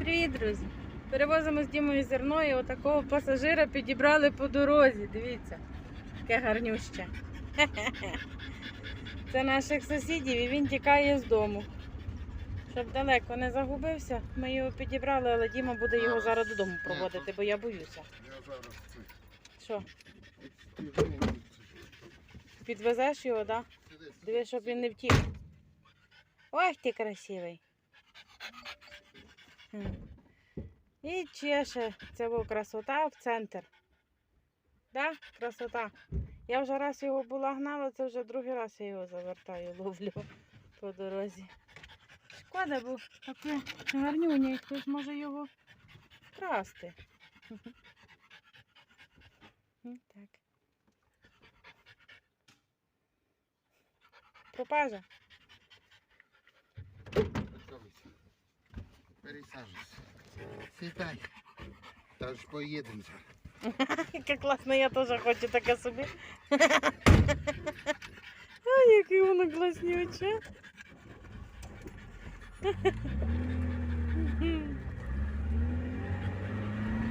Привіт, друзі! Перевозимо з Дімою зерно і отакого пасажира підібрали по дорозі. Дивіться, яке гарнюще. Це наших сусідів і він тікає з дому. Щоб далеко не загубився, ми його підібрали, але Діма буде його зараз додому проводити, бо я боюся. Що, підвезеш його, так? Да? щоб він не втік. Ой, ти красивий. І чеше. Був красота в центр. Да? Красота. Я вже раз його була гнала, це вже другий раз я його завертаю, ловлю по дорозі. Шкода, бо таке гарнюня, і хтось може його вкрасти. Так. Пропажа. Пересаджуйся. Сідай. Та ж поїдемо. Яке класне, я теж хочу таке собі. Ай, який воно класнюче.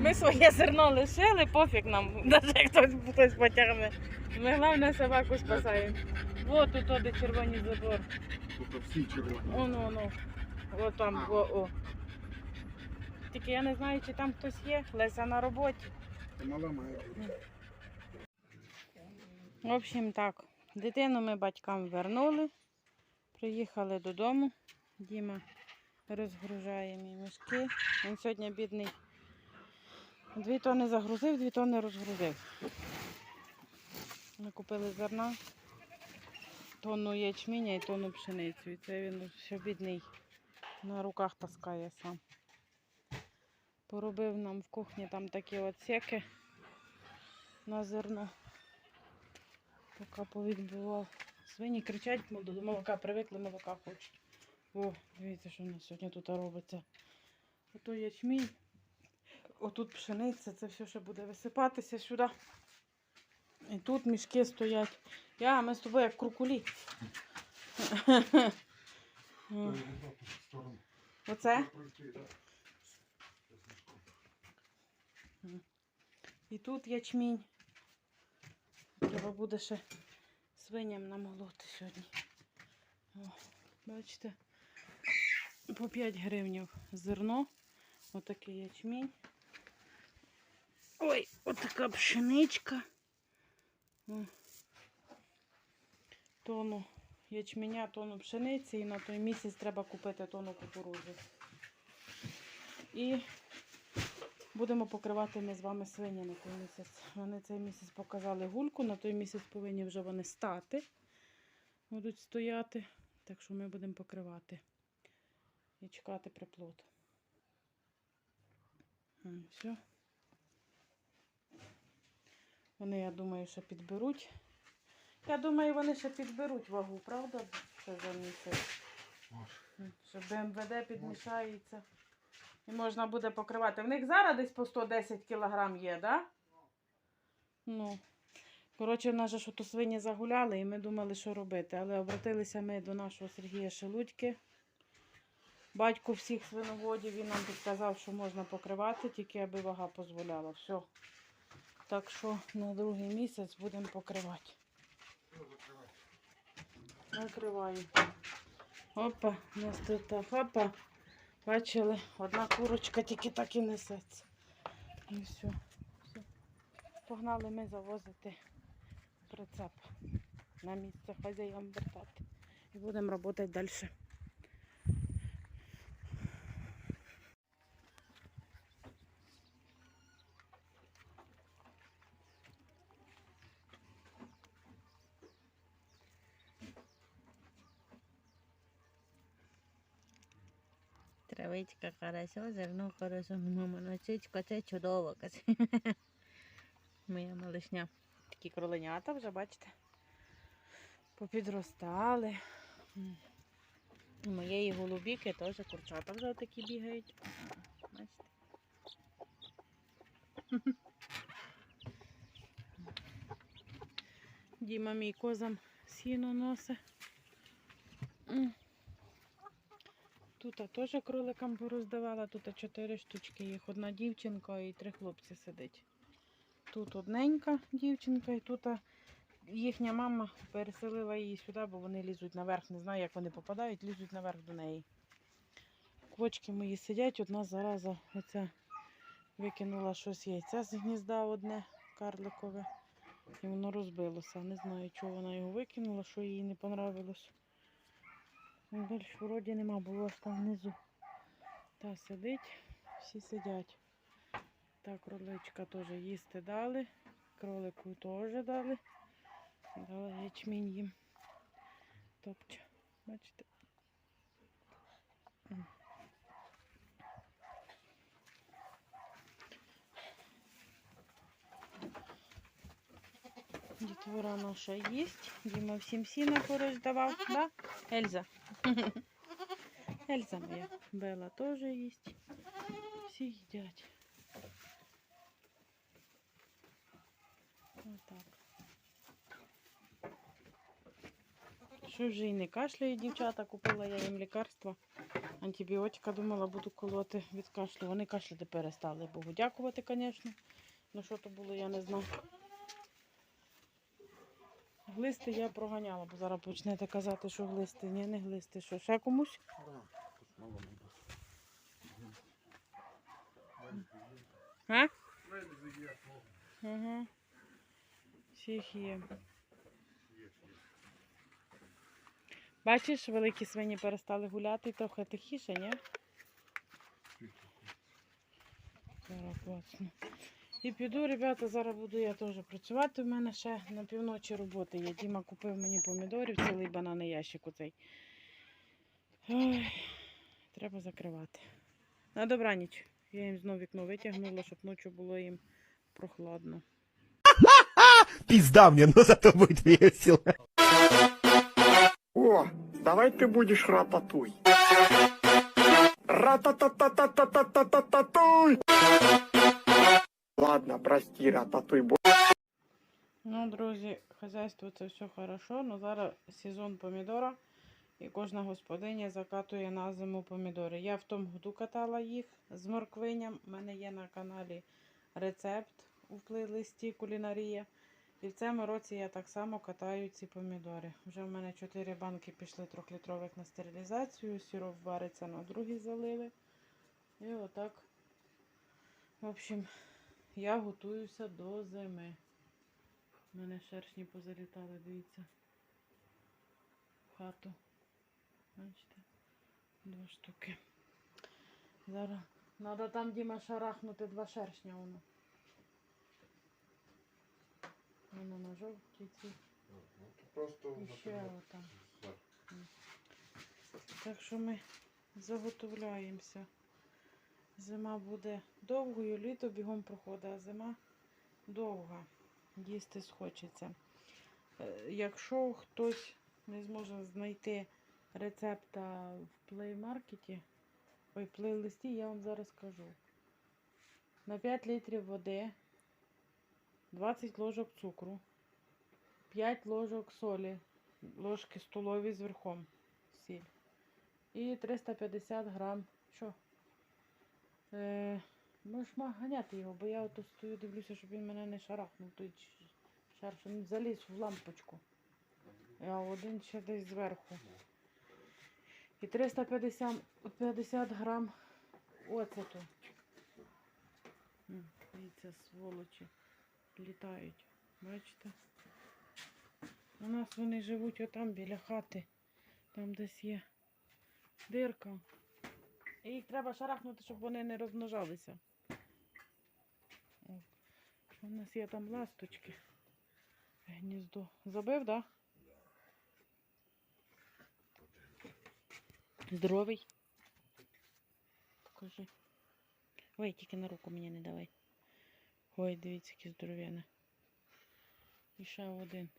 Ми своє зерно лишили, пофіг нам, навіть як хтось, хтось потягне. Ми головне собаку спасаємо. От тут де червоний забор. Тут всі червоні. Оно, оно. О там, о, о. Тільки я не знаю, чи там хтось є. Леся на роботі. Мала має бути. В общем, так. Дитину ми батькам вернули. Приїхали додому. Діма розгружає мій мішки. Він сьогодні бідний. Дві тони загрузив, дві тони розгрузив. Ми купили зерна, тонну ячменя і тонну пшеницю. І це він ще бідний на руках таскає сам. Поробив нам в кухні там такі от секи на зерно. Поки повідбував. Свині кричать, до молока привикли, молока хочуть. О, дивіться, що у нас сьогодні тут робиться. Ото ячмінь, отут пшениця, це все ще буде висипатися сюди. І тут мішки стоять. Я, ми з тобою як крукулі. О, Оце? І тут ячмінь. Треба буде ще свиням намолоти сьогодні. О, бачите, по 5 гривнів зерно. Отакий ячмінь. Ой, отака пшеничка. О. Тону ячменя, тону пшениці і на той місяць треба купити тону кукурудзи. І Будемо покривати ми з вами свині на той місяць. Вони цей місяць показали гульку, на той місяць повинні вже вони стати. Будуть стояти. Так що ми будемо покривати і чекати приплод. Все. Вони, я думаю, ще підберуть. Я думаю, вони ще підберуть вагу, правда? Ще за місяць. Що БМВД підмішається. І можна буде покривати. В них зараз десь по 110 кг є, да? Ну. Коротше, в нас же то свині загуляли, і ми думали, що робити. Але обратилися ми до нашого Сергія Шелудьки. Батько всіх свиноводів, він нам підказав, що можна покривати, тільки аби вага дозволяла. Все. Так що на другий місяць будемо покривати. Накриваю. Опа, у нас тут хапа. Бачили, одна курочка тільки так і несеться. І все. все. Погнали ми завозити прицеп на місце хазяям вертати. І будемо працювати далі. Травичка хорошо, зерно хорошо. Мама, ночичка, це чудово. каже. Моя малишня. Такі кроленята вже, бачите. Попідростали. Моєї голубіки теж курчата вже такі бігають. Бачите. Діма мій козам сіно носить. Тут теж кроликам пороздавала, тут чотири штучки їх. Одна дівчинка і три хлопці сидить. Тут одненька дівчинка, і тут їхня мама переселила її сюди, бо вони лізуть наверх. Не знаю, як вони попадають, лізуть наверх до неї. Квочки мої сидять, одна зараза оця викинула щось яйця з гнізда одне карликове. І воно розбилося. Не знаю, чого вона його викинула, що їй не понравилось. Ну, Далі вроді нема, було аж там внизу. Та сидить, всі сидять. Так, кроличка теж їсти дали. Кролику теж дали. Дали ячмінь їм. Топче. Бачите? Дітвора наша їсть. Діма всім сіна пороздавав, да? Ельза. Ельза моя. Бела теж їсть. Всі їдять. Отак. Що вже і не кашляє, дівчата, купила я їм лікарства. Антибіотика думала, буду колоти від кашлю. Вони кашляти перестали. Богу дякувати, звісно. Ну що то було, я не знаю. Глисти я проганяла, бо зараз почнете казати, що глисти. Ні, не глисти. Що, ще комусь? А? Ага. Всіх є. Бачиш, великі свині перестали гуляти, трохи тихіше, ні? Зараз класно. І піду, ребята, зараз буду я теж працювати. У мене ще на півночі роботи є. Діма купив мені помідорів, цілий бананий ящик оцей. Ой, треба закривати. На добраніч. Я їм знову вікно витягнула, щоб ночі було їм прохладно. Пизда мне, но зато будет весело. О, давай ты будешь рататуй. Ратататататататататуй. Ладно, прости, рататуй. бо- Ну, друзі, хазяйство це все хорошо, але зараз сезон помідора і кожна господиня закатує на зиму помідори. Я в тому году катала їх з морквиням. У мене є на каналі рецепт у плейлисті Кулінарія. І в цьому році я так само катаю ці помідори. Вже в мене 4 банки пішли трьохлітрових на стерилізацію, сироп вариться на другий залили. І отак. В общем, я готуюся до зими. У мене шершні позалітали, дивіться. В хату. Бачите? Два штуки. Зараз. Треба там Діма шарахнути два шершня воно. Воно на жовтій ці. Просто І ще отам. Так що ми заготовляємося. Зима буде довгою, літо бігом проходить, а зима довга. Їсти схочеться. Е, Якщо хтось не зможе знайти рецепта в плеймаркеті, ой, плейлисті, я вам зараз скажу. На 5 літрів води, 20 ложок цукру, 5 ложок солі, ложки столові з верхом сіль. І 350 грам. Що? Е, можеш ганяти його, бо я ото стою, дивлюся, щоб він мене не шарахнув. Той шар, що він заліз в лампочку. А один ще десь зверху. І 350 50 грам оцету. Дивіться, сволочі літають. Бачите? У нас вони живуть отам біля хати. Там десь є дирка. І їх треба шарахнути, щоб вони не розмножалися. О, У нас є там ласточки. Гніздо. Забив, так? Да? Здоровий. Покажи. Ой, тільки на руку мені не давай. Ой, дивіться, які здоров'яне. І ще один.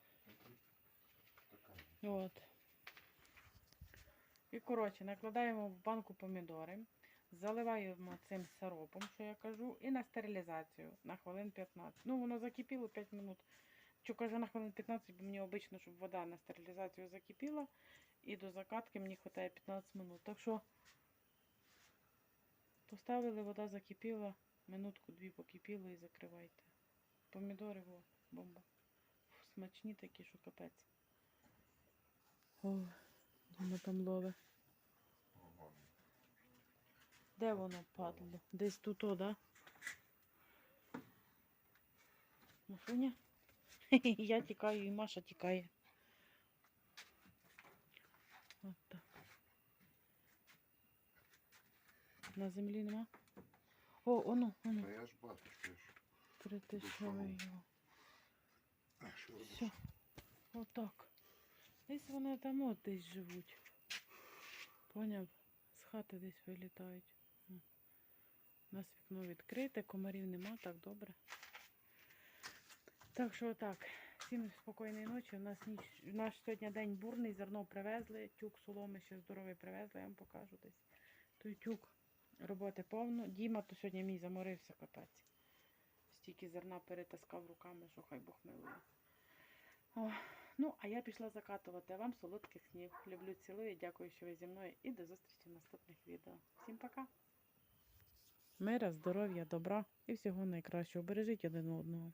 От. І коротше, накладаємо в банку помідори, заливаємо цим сиропом, що я кажу, і на стерилізацію на хвилин 15. Ну, воно закипіло 5 минут. Що кажу на хвилин 15, бо мені обично, щоб вода на стерилізацію закипіла. І до закатки мені вистачає 15 минут. Так що Поставили, вода закипіла, минутку-дві покипіло і закривайте. Помідори, во, бомба. Смачні такі, що капець. О, воно там лове. Де воно падло? Десь тут, о, да? Машуня? Я тікаю і Маша тікає. От так. На землі нема? О, оно, оно. Та я ж бачу, що ж. Притиснули його. А? Все. Отак. Десь вони там от десь живуть. Поняв? З хати десь вилітають. У нас вікно відкрите, комарів нема, так добре. Так що так. Всім спокійної ночі. У нас ніч... у нас сьогодні день бурний, зерно привезли, тюк соломи ще здоровий привезли, я вам покажу десь. Той тюк роботи повно. Діма то сьогодні мій заморився капець. Стільки зерна перетаскав руками, що хай Бог милує. О, ну, а я пішла закатувати. Вам солодких снів. Люблю, цілую, дякую, що ви зі мною. І до зустрічі в наступних відео. Всім пока! Мира, здоров'я, добра і всього найкращого. Бережіть один одного.